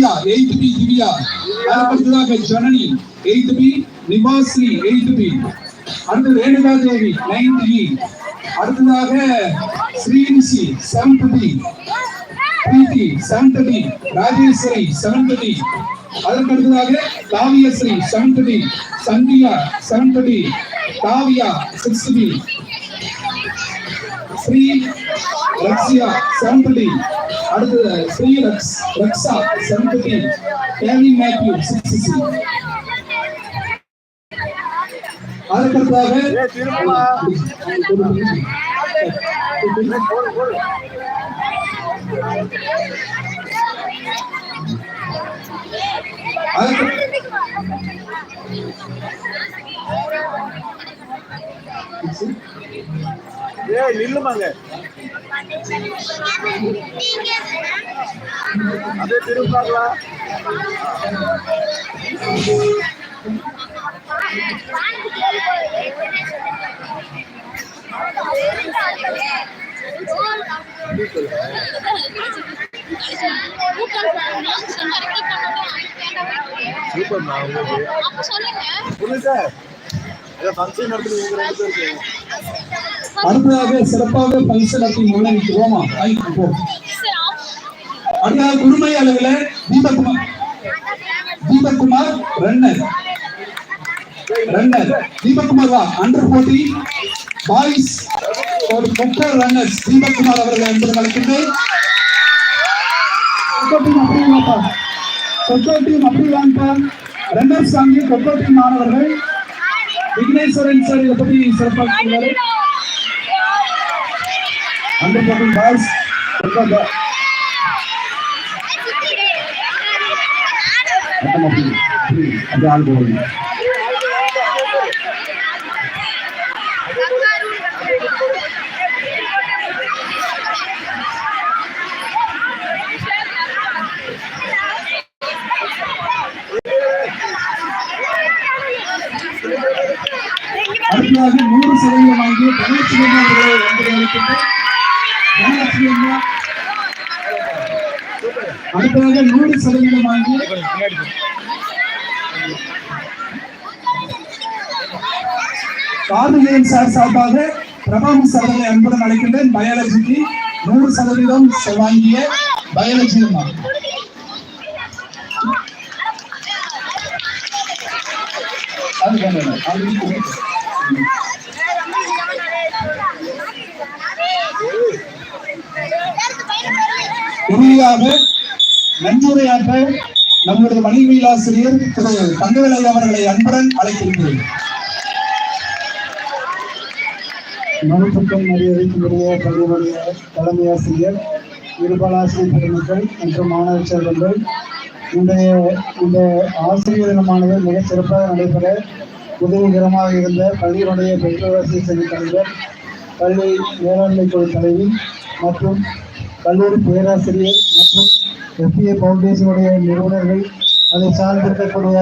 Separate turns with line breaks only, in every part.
Divya eighth B Divya அடுத்ததாக Janani eighth B Nivashree eighth B அடுத்து Renuka Devi ninth E அடுத்ததாக Srinisi seventh B Preethi seventh B Rajeshwari seventh B அதற்கு அடுத்ததாக Kaviyashree seventh B Sandhya seventh B Kaviya sixth B Sri Rakshiya seventh B அடுத்து Sri Raks Raksha seventh B KV Mathew sixth C அதற்கடுத்ததாக
ஏய், திரும்புமா.
அதற்கு
ஏய் நில்லுமாங்க திரும்ப பார்க்கலாம் super ஏதோ function நடத்தி நீங்க ரெண்டு பேருக்கு
அடுத்ததாக சிறப்பாக பரிசு நடத்தி முன்னணிக்கிறோமா வாங்கிட்டு அடுத்ததாக குருமை அளவில் தீபக்குமார். தீபக்குமார் ரன்னர். ரன்னர். தீபக்குமார் தான் அண்டர் போட்டி பாய்ஸ் ஒரு முப்பது ரன்னர் தீபக்குமார் அவர்கள் என்பது அழைக்கின்றேன் கொக்கோ டீம் அப்படி வாப்பா. Kho-kho team runners kho-kho team மாணவர்கள். விக்னேஸ்வரன் சார் இதை பற்றி சிறப்பாக அண்டர் போட்டிங் பாய்ஸ். அப்படியே ஆள் போடுங்க அடுத்ததாக நூறு சதவீதம் வாங்கிய அவர்களை வந்து அளிக்கின்றேன் தனலட்சுமி அம்மா அடுத்ததாக நூறு சதவீதம் வாங்கி கார்மிகன் சார் சார்பாக பிரபாமி சார்களை அன்புடன் அழைக்கின்றேன். பயாலஜிக்கு நூறு சதவீதம் வாங்கிய பயாலஜி அம்மா. அது வேண்டாம் உறுதியாக நன்றியுரையாற்ற நம்முடைய வணிகவியலாசிரியர் திரு தங்கவேலை அவர்களை அன்புடன் அழைக்கின்றேன்
மனுப்புக்கம் மரியாதைக்குரிய பள்ளியுடைய தலைமை ஆசிரியர் இருபாலாசிரியர் பெருமக்கள் மற்றும் மாணவ செல்வங்கள் இன்றைய இந்த ஆசிரியர் தினமானது மிகச் சிறப்பாக நடைபெற உதவிகரமாக இருந்த பள்ளியினுடைய பெற்றோராசிரியர் சங்க தலைவர் பள்ளி மேலாண்மை குழு தலைவி மற்றும் கல்லூரி பேராசிரியர் மற்றும் எஃபிஏ பவுண்டேஷனுடைய நிறுவனர்கள் அதை சார்ந்திருக்கக்கூடிய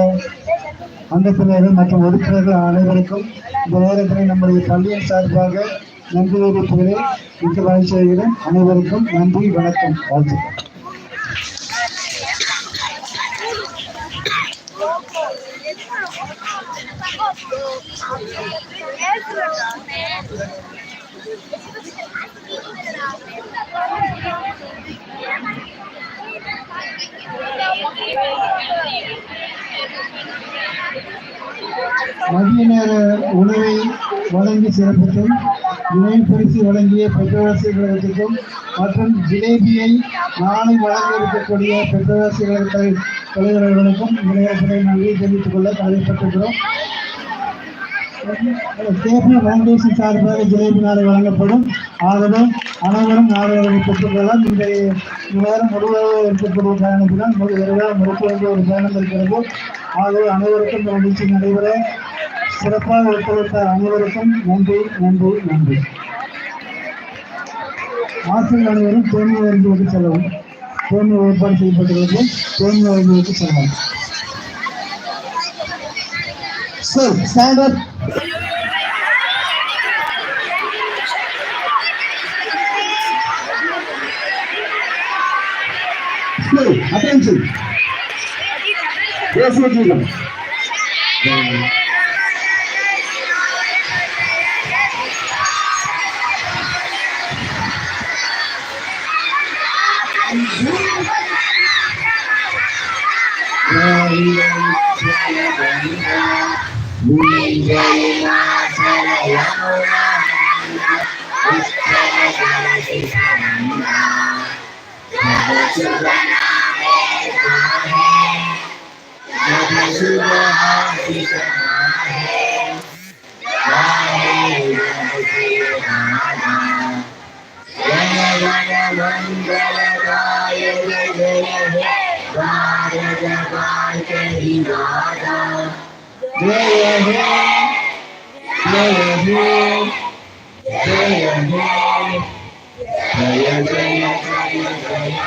அங்கத்தினர்கள் மற்றும் உறுப்பினர்கள் அனைவருக்கும் இந்த நேரத்தில் நம்முடைய பள்ளியின் சார்பாக நன்றி தெரிவிப்புகளை மிக்க மகிழ்ச்சி அடைகிறேன். அனைவருக்கும் நன்றி வணக்கம் வாழ்த்துக்கள். மதிய நேர உணவை வழங்கி சிறப்பித்தும் நினைவு பரிசு வழங்கிய பெற்றோராசிரியர் கழகத்திற்கும் மற்றும் ஜிலேபியை நாளை வழங்க இருக்கக்கூடிய பெற்றோராசிரியர் கழக தலைவர்களுக்கும் இந்த நன்றி தெரிவித்துக் கொள்ள கடமைப்பட்டிருக்கிறோம் கேபி ஃபவுண்டேஷன் சார்பாக ஜிலேபி நாளை வழங்கப்படும். ஆகவே அனைவரும் நாளை பெற்றுக்கொள்ளலாம் இந்த நேரம் முழுவதாக இருக்கக்கூடிய பயணத்தினால் முழு விரைவாக முடிக்க வேண்டிய ஒரு பயணம் இருக்கிறது. ஆகவே அனைவருக்கும் இந்த நிகழ்ச்சி நடைபெற சிறப்பாக ஒத்துழைத்த அனைவருக்கும் நன்றி நன்றி நன்றி. ஆசிரியர் அனைவரும் தேர்வு வருந்துவதற்கு செல்லவும். தேர்வு ஏற்பாடு செய்யப்பட்டுள்ளது. தேர்வு வருந்துவதற்கு செல்லவும்.
attention. Yes, we
do.
Yeah, yeah, yeah, yeah, yeah. மங்களகாய ஜய ஜய பாரத பாஞ்சரி மாதா Jangan were here. They were here. Jaya Jaya Jaya Jaya.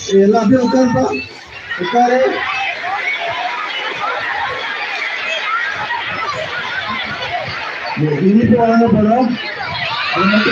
Sheila भी उतर पा
उतारे
ये इन्हीं पे